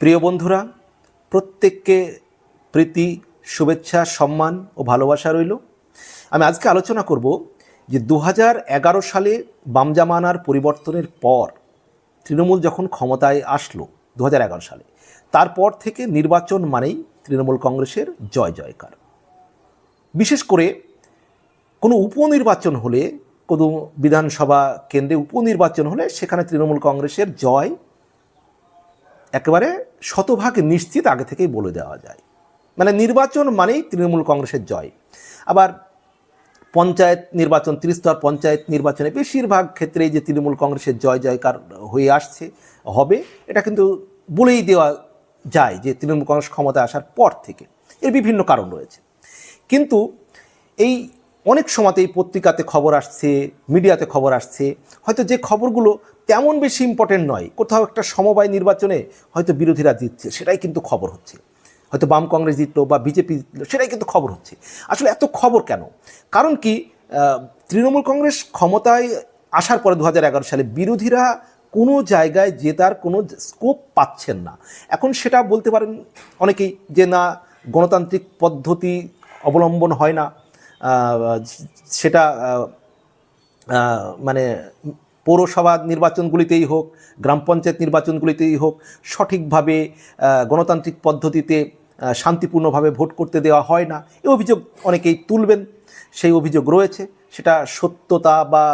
প্রিয় বন্ধুরা, প্রত্যেককে প্রীতি, শুভেচ্ছা, সম্মান ও ভালোবাসা রইল। আমি আজকে আলোচনা করব যে দু এগারো সালে বাম জামানার পরিবর্তনের পর তৃণমূল যখন ক্ষমতায় আসলো দু এগারো সালে, তারপর থেকে নির্বাচন মানেই তৃণমূল কংগ্রেসের জয় জয়কার। বিশেষ করে কোনো উপনির্বাচন হলে, কোনো বিধানসভা কেন্দ্রে উপনির্বাচন হলে সেখানে তৃণমূল কংগ্রেসের জয় একেবারে শতভাগ নিশ্চিত আগে থেকেই বলে দেওয়া যায়। মানে নির্বাচন মানেই তৃণমূল কংগ্রেসের জয়। আবার পঞ্চায়েত নির্বাচন, ত্রিস্তর পঞ্চায়েত নির্বাচনে বেশিরভাগ ক্ষেত্রেই যে তৃণমূল কংগ্রেসের জয় জয়কার হয়ে আসছে, হবে, এটা কিন্তু বলেই দেওয়া যায় যে তৃণমূল কংগ্রেস ক্ষমতায় আসার পর থেকে। এর বিভিন্ন কারণ রয়েছে। কিন্তু এই অনেক সময়তেই পত্রিকাতে খবর আসছে, মিডিয়াতে খবর আসছে, হয়তো যে খবরগুলো তেমন বেশি ইম্পর্টেন্ট নয়। কোথাও একটা সমবায় নির্বাচনে হয়তো বিরোধীরা জিতছে, সেটাই কিন্তু খবর হচ্ছে। হয়তো বাম কংগ্রেস জিতলো বা বিজেপি জিতলো, সেটাই কিন্তু খবর হচ্ছে। আসলে এত খবর কেন? কারণ কি তৃণমূল কংগ্রেস ক্ষমতায় আসার পরে দু হাজার এগারো সালে বিরোধীরা কোনো জায়গায় জেতার কোনো স্কোপ পাচ্ছেন না। এখন সেটা বলতে পারেন অনেকেই যে না, গণতান্ত্রিক পদ্ধতি অবলম্বন হয় না। সেটা মানে পৌরসভা নির্বাচনগুলিতেই হোক, গ্রাম পঞ্চায়েত নির্বাচনগুলিতেই হোক, সঠিকভাবে গণতান্ত্রিক পদ্ধতিতে শান্তিপূর্ণভাবে ভোট করতে দেওয়া হয় না। এই অভিযোগ অনেকেই তুলবেন, সেই অভিযোগ রয়েছে, সেটা সত্যতা বা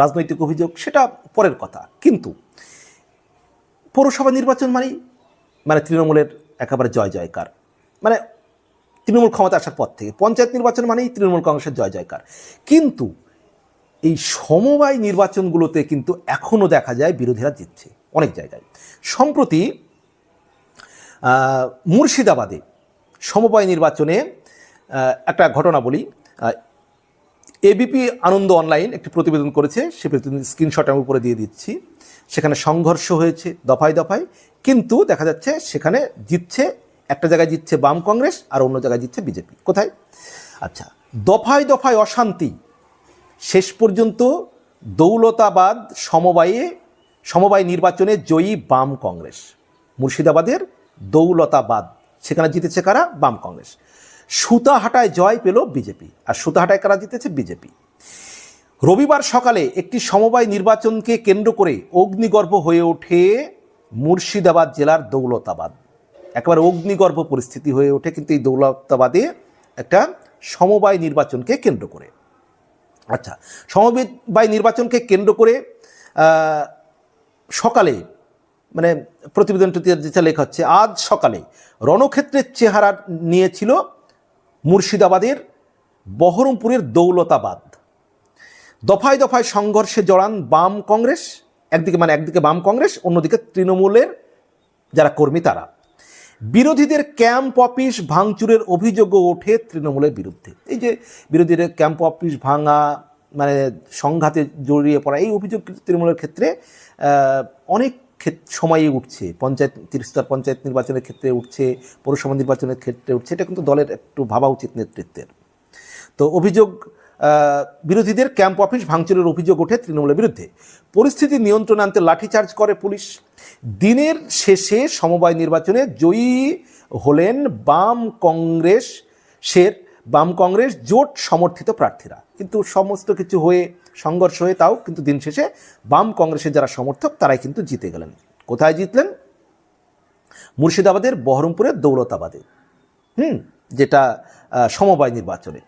রাজনৈতিক অভিযোগ, সেটা পরের কথা। কিন্তু পৌরসভা নির্বাচন মানেই মানে তৃণমূলের একেবারে জয় জয়কার। মানে তৃণমূল ক্ষমতা আসার পর থেকে, পঞ্চায়েত নির্বাচন মানেই তৃণমূল কংগ্রেসের জয় জয়কার। কিন্তু এই সমবায় নির্বাচনগুলোতে কিন্তু এখনও দেখা যায় বিরোধীরা জিতছে অনেক জায়গায়। সম্প্রতি মুর্শিদাবাদে সমবায় নির্বাচনে একটা ঘটনা বলি। এবিপি আনন্দ অনলাইন একটি প্রতিবেদন করেছে, সে প্রতিবেদন স্ক্রিনশট আমি উপরে দিয়ে দিচ্ছি। সেখানে সংঘর্ষ হয়েছে দফায় দফায়, কিন্তু দেখা যাচ্ছে সেখানে জিতছে, একটা জায়গায় জিতছে বাম কংগ্রেস আর অন্য জায়গায় জিতছে বিজেপি। কোথায়? আচ্ছা দফায় দফায় অশান্তি শেষ পর্যন্ত দৌলতাবাদ সমবায়ে, সমবায় নির্বাচনে জয়ী বাম কংগ্রেস। মুর্শিদাবাদের দৌলতাবাদ, সেখানে জিতেছে কারা? বাম কংগ্রেস। সুতাহাটায় জয় পেল বিজেপি। আর সুতাহাটায় কারা জিতেছে? বিজেপি। রবিবার সকালে একটি সমবায় নির্বাচনকে কেন্দ্র করে অগ্নিগর্ভ হয়ে ওঠে মুর্শিদাবাদ জেলার দৌলতাবাদ। একেবারে অগ্নিগর্ভ পরিস্থিতি হয়ে ওঠে কিন্তু এই দৌলতাবাদে একটা সমবায় নির্বাচনকে কেন্দ্র করে। আচ্ছা সমবায় নির্বাচনকে কেন্দ্র করে সকালে মানে প্রতিবেদনটিতে যেটা লেখা হচ্ছে, আজ সকালে রণক্ষেত্রের চেহারা নিয়েছিল মুর্শিদাবাদের বহরমপুরের দৌলতাবাদ। দফায় দফায় সংঘর্ষে জড়ান বাম কংগ্রেস, একদিকে মানে একদিকে বাম কংগ্রেস, অন্যদিকে তৃণমূলের যারা কর্মী তারা। বিরোধীদের ক্যাম্প অফিস ভাঙচুরের অভিযোগও ওঠে তৃণমূলের বিরুদ্ধে। এই যে বিরোধীদের ক্যাম্প অফিস ভাঙা মানে সংঘাতে জড়িয়ে পড়া, এই অভিযোগ তৃণমূলের ক্ষেত্রে অনেক সময়ে উঠছে। পঞ্চায়েত তিরিস্তর পঞ্চায়েত নির্বাচনের ক্ষেত্রে উঠছে, পৌরসভা নির্বাচনের ক্ষেত্রে উঠছে। এটা কিন্তু দলের একটু ভাবা উচিত নেতৃত্বের। তো অভিযোগ বিরোধীদের ক্যাম্প অফিস ভাঙচুরের অভিযোগ ওঠে তৃণমূলের বিরুদ্ধে। পরিস্থিতি নিয়ন্ত্রণে আনতে লাঠিচার্জ করে পুলিশ। দিনের শেষে সমবায় নির্বাচনে জয়ী হলেন বাম কংগ্রেস শের বাম কংগ্রেস জোট সমর্থিত প্রার্থীরা। কিন্তু সমস্ত কিছু হয়ে, সংঘর্ষ হয়ে তাও কিন্তু দিন শেষে বাম কংগ্রেসের যারা সমর্থক, তারাই কিন্তু জিতে গেলেন। কোথায় জিতলেন? মুর্শিদাবাদের বহরমপুরের দৌলতাবাদে। হুম, যেটা সমবায় নির্বাচনে।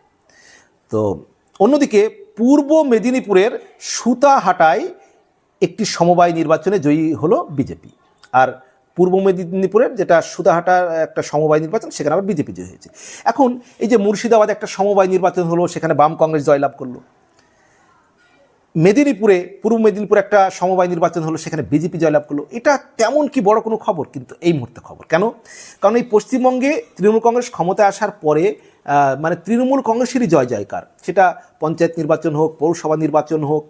তো অন্যদিকে পূর্ব মেদিনীপুরের সুতাহাটায় একটি সমবায় নির্বাচনে জয়ী হলো বিজেপি। আর পূর্ব মেদিনীপুরের যেটা সুতাহাটা একটা সমবায় নির্বাচন, সেখানে আবার বিজেপি জয়ী হয়েছে। এখন এই যে মুর্শিদাবাদ একটা সমবায় নির্বাচন হলো, সেখানে বাম কংগ্রেস জয়লাভ করল। মেদিনীপুরে, পূর্ব মেদিনীপুরে একটা সমবায় নির্বাচন হলো, সেখানে বিজেপি জয়লাভ করল। এটা তেমন কি বড় কোনো খবর? কিন্তু এই মুহূর্তে খবর। কেন? কারণ এই পশ্চিমবঙ্গে তৃণমূল কংগ্রেস ক্ষমতায় আসার পরে মানে তৃণমূল কংগ্রেসেরই জয় জয়কার। সেটা পঞ্চায়েত নির্বাচন হোক, পৌরসভা নির্বাচন হোক,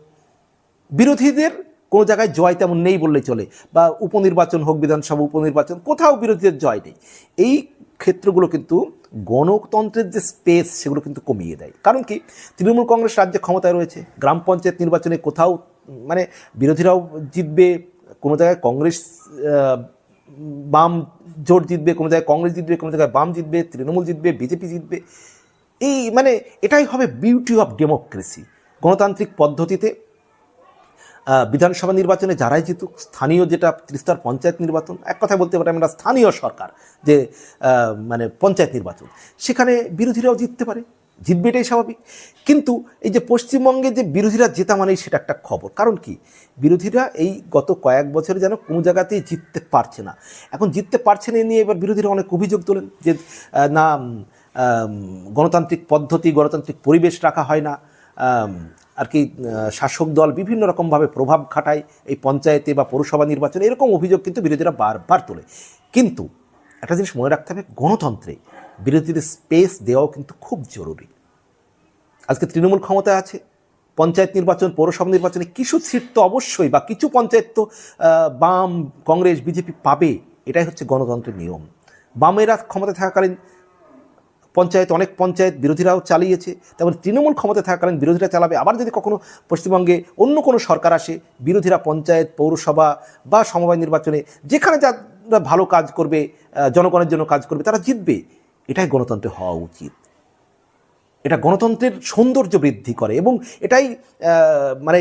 বিরোধীদের কোনো জায়গায় জয় তেমন নেই বললেই চলে, বা উপনির্বাচন হোক, বিধানসভা, উপনির্বাচন, কোথাও বিরোধীদের জয় নেই। এই ক্ষেত্রগুলো কিন্তু গণতন্ত্রের যে স্পেস সেগুলো কিন্তু কমিয়ে দেয়। কারণ কি? তৃণমূল কংগ্রেস রাজ্যে ক্ষমতায় রয়েছে, গ্রাম পঞ্চায়েত নির্বাচনে কোথাও মানে বিরোধীরাও জিতবে, কোনো জায়গায় কংগ্রেস বাম জোট জিতবে, কোনো জায়গায় কংগ্রেস জিতবে, কোনো জায়গায় বাম জিতবে, তৃণমূল জিতবে, বিজেপি জিতবে। এই মানে এটাই হবে বিউটি অফ ডেমোক্রেসি গণতান্ত্রিক পদ্ধতিতে বিধানসভা নির্বাচনে যারাই জিতুক, স্থানীয় যেটা ত্রিস্তর পঞ্চায়েত নির্বাচন, এক কথায় বলতে পারি আমরা স্থানীয় সরকার, যে মানে পঞ্চায়েত নির্বাচন, সেখানে বিরোধীরাও জিততে পারে জিতবে এটাই স্বাভাবিক। কিন্তু এই যে পশ্চিমবঙ্গে যে বিরোধীরা জেতা মানেই সেটা একটা খবর। কারণ কি? বিরোধীরা এই গত কয়েক বছরে যেন কোনো জায়গাতেই জিততে পারছে না। এখন জিততে পারছে না নিয়ে এবার বিরোধীরা অনেক অভিযোগ তোলেন যে না গণতান্ত্রিক পদ্ধতি, গণতান্ত্রিক পরিবেশ রাখা হয় না। আর কি শাসক দল বিভিন্ন রকমভাবে প্রভাব খাটায় এই পঞ্চায়েতে বা পৌরসভা নির্বাচনে, এরকম অভিযোগ কিন্তু বিরোধীরা বারবার তোলে। কিন্তু একটা জিনিস মনে রাখতে হবে, গণতন্ত্রে বিরোধীদের স্পেস দেওয়াও কিন্তু খুব জরুরি। আজকে তৃণমূল ক্ষমতায় আছে, পঞ্চায়েত নির্বাচন, পৌরসভা নির্বাচনে কিছু সিট তো অবশ্যই বা কিছু পঞ্চায়েত তো বাম, কংগ্রেস, বিজেপি পাবে, এটাই হচ্ছে গণতন্ত্রের নিয়ম। বামেরা ক্ষমতায় থাকাকালীন পঞ্চায়েত, অনেক পঞ্চায়েত বিরোধীরাও চালিয়েছে। তেমন তৃণমূল ক্ষমতা থাকাকালীন বিরোধীরা চালাবে। আবার যদি কখনো পশ্চিমবঙ্গে অন্য কোনো সরকার আসে, বিরোধীরা পঞ্চায়েত, পৌরসভা বা সমবায় নির্বাচনে, যেখানে যারা ভালো কাজ করবে জনগণের জন্য কাজ করবে, তারা জিতবে। এটাই গণতন্ত্রে হওয়া উচিত। এটা গণতন্ত্রের সৌন্দর্য বৃদ্ধি করে এবং এটাই মানে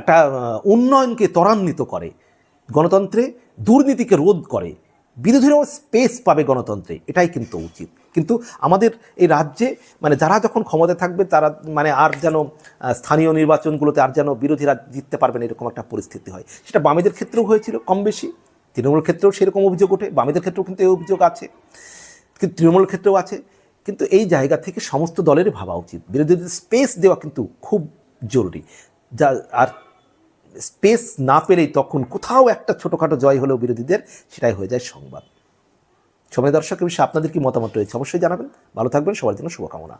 একটা উন্নয়নকে ত্বরান্বিত করে। গণতন্ত্রে দুর্নীতিকে রোধ করে। বিরোধীরাও স্পেস পাবে গণতন্ত্রে, এটাই কিন্তু উচিত। কিন্তু আমাদের এই রাজ্যে মানে যারা যখন ক্ষমতায় থাকবে, তারা মানে আর যেন স্থানীয় নির্বাচনগুলোতে আর যেন বিরোধীরা জিততে পারবে না, এরকম একটা পরিস্থিতি হয়। সেটা বামেদের ক্ষেত্রেও হয়েছিল, কম বেশি। তৃণমূল ক্ষেত্রেও সেরকম অভিযোগ ওঠে, বামেদের ক্ষেত্রেও কিন্তু এই অভিযোগ আছে। কিন্তু তৃণমূল ক্ষেত্রেও আছে। কিন্তু এই জায়গা থেকে সমস্ত দলেরই ভাবা উচিত। বিরোধীদের স্পেস দেওয়া কিন্তু খুব জরুরি। যা, আর স্পেস না পেলেই তখন কোথাও একটা ছোটোখাটো জয় হলেও বিরোধীদের সেটাই হয়ে যায় সংবাদ। সময় দর্শক বিষয়ে আপনাদের কি মতামত রয়েছে অবশ্যই জানাবেন। ভালো থাকবেন, সবার জন্য শুভকামনা।